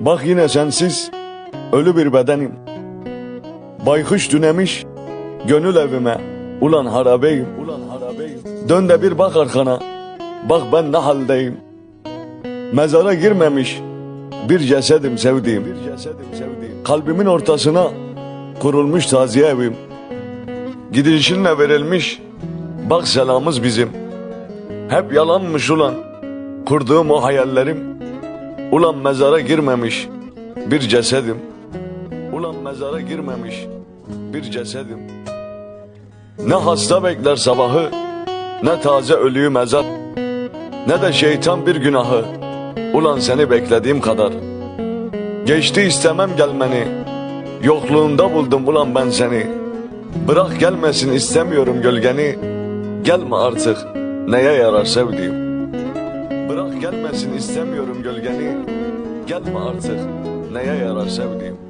Bak yine sensiz ölü bir bedenim. Baykuş dünemiş gönül evime. Ulan harabeyim. Ulan harabeyim. Dön de bir bak arkana. Bak ben ne haldeyim. Mezara girmemiş bir cesedim sevdiğim. Bir cesedim sevdiğim. Kalbimin ortasına kurulmuş taziye evim. Gidişinle verilmiş bak selamımız bizim. Hep yalanmış ulan kurduğum o hayallerim. Ulan mezara girmemiş bir cesedim. Ulan mezara girmemiş bir cesedim. Ne hasta bekler sabahı, ne taze ölüyü mezar, ne de şeytan bir günahı. Ulan seni beklediğim kadar. Geçti istemem gelmeni, yokluğunda buldum ulan ben seni. Bırak gelmesin istemiyorum gölgeni, gelme artık neye yarar sevdiğim. Bırak gelmesin istemiyorum gölgeni, gelme artık neye yarar sevdiğim.